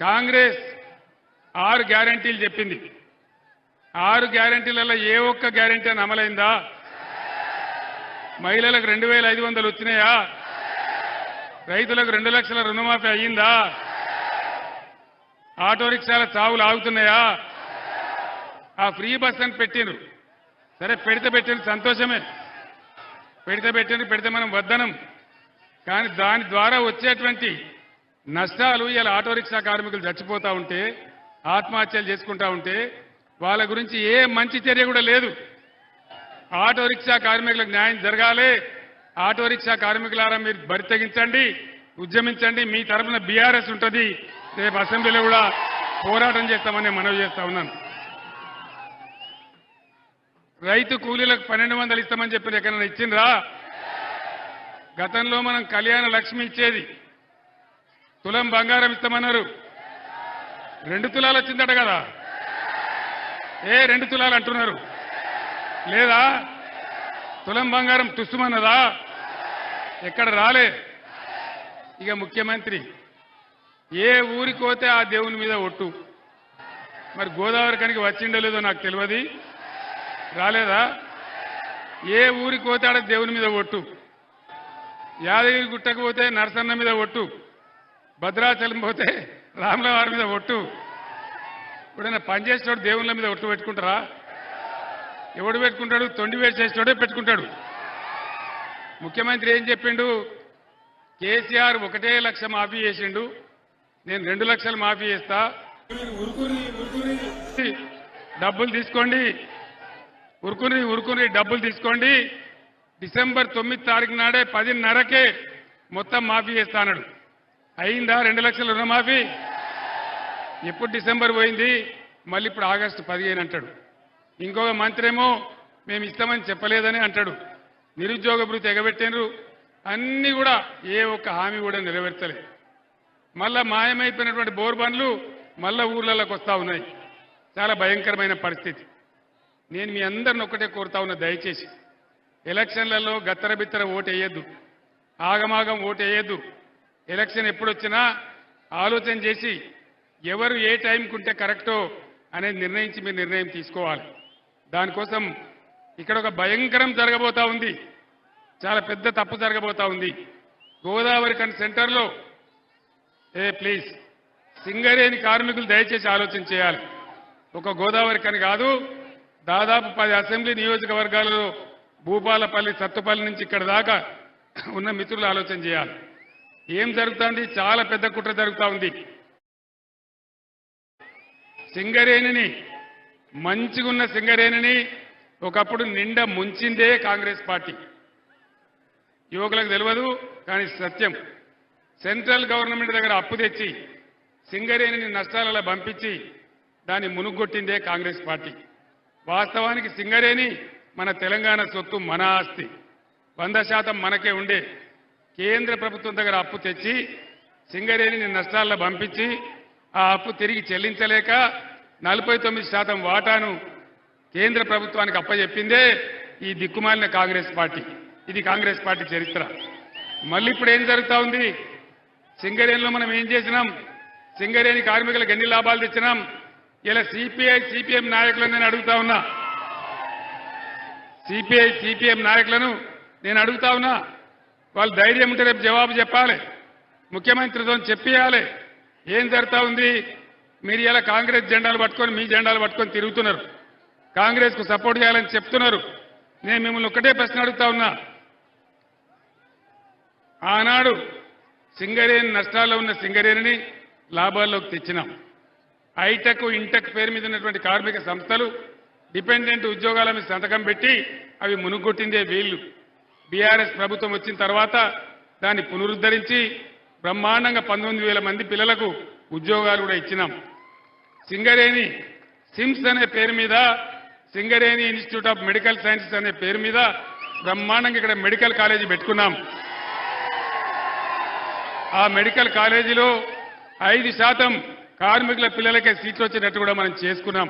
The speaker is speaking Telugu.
కాంగ్రెస్ ఆరు గ్యారంటీలు చెప్పింది. ఆరు గ్యారంటీలలో ఏ ఒక్క గ్యారంటీ అని అమలైందా? మహిళలకు రెండు వేల ఐదు వందలు వచ్చినాయా? రైతులకు రెండు లక్షల రుణమాఫీ అయ్యిందా? ఆటో రిక్షాల చావులు ఆగుతున్నాయా? ఆ ఫ్రీ బస్ అని పెట్టిండ్రు. సరే పెడితే పెట్టిన సంతోషమే. పెడితే పెట్టిండ్రు పెడితే మనం వద్దనం. కానీ దాని ద్వారా వచ్చేటువంటి నష్టాలు ఇలా ఆటో రిక్షా కార్మికులు చచ్చిపోతూ ఉంటే ఆత్మహత్యలు చేసుకుంటా ఉంటే వాళ్ళ గురించి ఏ మంచి చర్య కూడా లేదు. ఆటో రిక్షా కార్మికులకు న్యాయం జరగాలి. ఆటో రిక్షా కార్మికులారా మీరు బరి తెగించండి ఉద్యమించండి. మీ తరఫున బీఆర్ఎస్ ఉంటుంది. రేపు అసెంబ్లీలో కూడా పోరాటం చేస్తామని మనవి చేస్తా ఉన్నాను. రైతు కూలీలకు పన్నెండు వందలు ఇస్తామని చెప్పి ఎక్కడైనా ఇచ్చిండ్రా? గతంలో మనం కళ్యాణ లక్ష్మి ఇచ్చేది. తులం బంగారం ఇస్తామన్నారు. రెండు తులాలు వచ్చిందట కదా. ఏ రెండు తులాలు అంటున్నారు. లేదా? తులం బంగారం తుస్సుమన్నదా? ఎక్కడ రాలే. ఇక ముఖ్యమంత్రి ఏ ఊరికి పోతే ఆ దేవుని మీద ఒట్టు? మరి గోదావరి కనికి వచ్చిండో లేదో నాకు తెలియదు. రాలేదా? ఏ ఊరికి పోతే ఆడ దేవుని మీద ఒట్టు? యాదగిరి గుట్టకు పోతే నరసన్న మీద ఒట్టు? భద్రాచలం పోతే రాముల వారి మీద ఒట్టు. ఎప్పుడైనా పనిచేసేవాడు దేవుళ్ళ మీద ఒట్టు పెట్టుకుంటారా? ఎవడు పెట్టుకుంటాడు? తొండి వేడి చేసేటోడే పెట్టుకుంటాడు. ముఖ్యమంత్రి ఏం చెప్పిండు? కేసీఆర్ ఒకటే లక్ష మాఫీ చేసిండు. నేను రెండు లక్షలు మాఫీ చేస్తా. డబ్బులు తీసుకోండి. ఉరుకుని ఉరుకుని డబ్బులు తీసుకోండి. డిసెంబర్ తొమ్మిది తారీఖు నాడే పదిన్నరకే మొత్తం మాఫీ చేస్తా అన్నాడు. అయిందా? రెండు లక్షల రుణమాఫీ? ఎప్పుడు డిసెంబర్ పోయింది? మళ్ళీ ఇప్పుడు ఆగస్టు పదిహేను అంటాడు. ఇంకొక మంత్రి ఏమో మేము ఇస్తామని చెప్పలేదని అంటాడు. నిరుద్యోగ భృతి ఎగబెట్టినరు అన్నీ కూడా ఏ ఒక్క హామీ కూడా నెరవేర్చలేదు మళ్ళా మాయమైపోయినటువంటి బోర్ బండ్లు మళ్ళా ఊర్లలోకి వస్తా ఉన్నాయి. చాలా భయంకరమైన పరిస్థితి. నేను మీ అందరిని ఒక్కటే కోరుతా ఉన్నా దయచేసి. ఎలక్షన్లలో గత్తర బిత్తర ఓటు వేయద్దు ఆగమాగం ఓటు వేయద్దు ఎలక్షన్ ఎప్పుడు వచ్చినా ఆలోచన చేసి ఎవరు ఏ టైంకి ఉంటే కరెక్టో అనేది నిర్ణయించి మీరు నిర్ణయం తీసుకోవాలి. దానికోసం ఇక్కడ ఒక భయంకరం జరగబోతా ఉంది. చాలా పెద్ద తప్పు జరగబోతా ఉంది. గోదావరి కన్ సెంటర్లో ఏ ప్లీజ్ సింగరేణి కార్మికులు దయచేసి ఆలోచన చేయాలి. ఒక గోదావరి కని కాదు దాదాపు పది అసెంబ్లీ నియోజకవర్గాలలో భూపాలపల్లి సత్తుపల్లి నుంచి ఇక్కడ దాకా ఉన్న మిత్రులు ఆలోచన చేయాలి. ఏం జరుగుతుంది? చాలా పెద్ద కుట్ర జరుగుతా ఉంది. సింగరేణిని మంచిగున్న సింగరేణిని ఒకప్పుడు నిండా ముంచిందే కాంగ్రెస్ పార్టీ. యువకులకు తెలియదు కానీ సత్యం. సెంట్రల్ గవర్నమెంట్ దగ్గర అప్పు తెచ్చి సింగరేణిని నష్టాలలో పంపించి దాన్ని మునుగొట్టిందే కాంగ్రెస్ పార్టీ. వాస్తవానికి సింగరేణి మన తెలంగాణ సొత్తు మన ఆస్తి. వంద శాతం మనకే ఉండే. కేంద్ర ప్రభుత్వం దగ్గర అప్పు తెచ్చి సింగరేణిని నష్టాల్లో పంపించి ఆ అప్పు తిరిగి చెల్లించలేక నలభై తొమ్మిది శాతం వాటాను కేంద్ర ప్రభుత్వానికి అప్పచెప్పిందే ఈ దిక్కుమాలిన కాంగ్రెస్ పార్టీ. ఇది కాంగ్రెస్ పార్టీ చరిత్ర. మళ్ళీ ఇప్పుడు ఏం జరుగుతూ ఉంది? సింగరేణిలో మనం ఏం చేసినాం? సింగరేణి కార్మికులకు ఎన్ని లాభాలు తెచ్చినాం? ఇలా సిపిఐ సిపిఎం నాయకులను నేను అడుగుతా ఉన్నా. సిపిఐ సిపిఎం నాయకులను నేను అడుగుతా ఉన్నా. వాళ్ళు ధైర్యం ఉంటే రేపు జవాబు చెప్పాలి. ముఖ్యమంత్రితో చెప్పియాలి. ఏం జరుగుతూ ఉంది? మీరు ఇలా కాంగ్రెస్ జెండాలు పట్టుకొని మీ జెండాలు పట్టుకొని తిరుగుతున్నారు. కాంగ్రెస్కు సపోర్ట్ చేయాలని చెప్తున్నారు. నేను మిమ్మల్ని ఒక్కటే ప్రశ్న అడుగుతా ఉన్నా. ఆనాడు సింగరేణి నష్టాల్లో ఉన్న సింగరేణిని లాభాల్లోకి తెచ్చినాం. ఐటెక్ ఇంటెక్ పేరు మీద ఉన్నటువంటి కార్మిక సంస్థలు డిపెండెంట్ ఉద్యోగాల మీద సంతకం పెట్టి అవి మునుగొట్టిందే వీళ్ళు. బీఆర్ఎస్ ప్రభుత్వం వచ్చిన తర్వాత దాన్ని పునరుద్ధరించి బ్రహ్మాండంగా పంతొమ్మిది వేల మంది పిల్లలకు ఉద్యోగాలు కూడా ఇచ్చినాం. సింగరేణి సిమ్స్ అనే పేరు మీద Singareni Institute of Medical Sciences అనే పేరు మీద బ్రహ్మాండంగా ఇక్కడ మెడికల్ కాలేజీ పెట్టుకున్నాం. ఆ మెడికల్ కాలేజీలో ఐదు శాతం కార్మికుల పిల్లలకే సీట్లు వచ్చినట్టు కూడా మనం చేసుకున్నాం.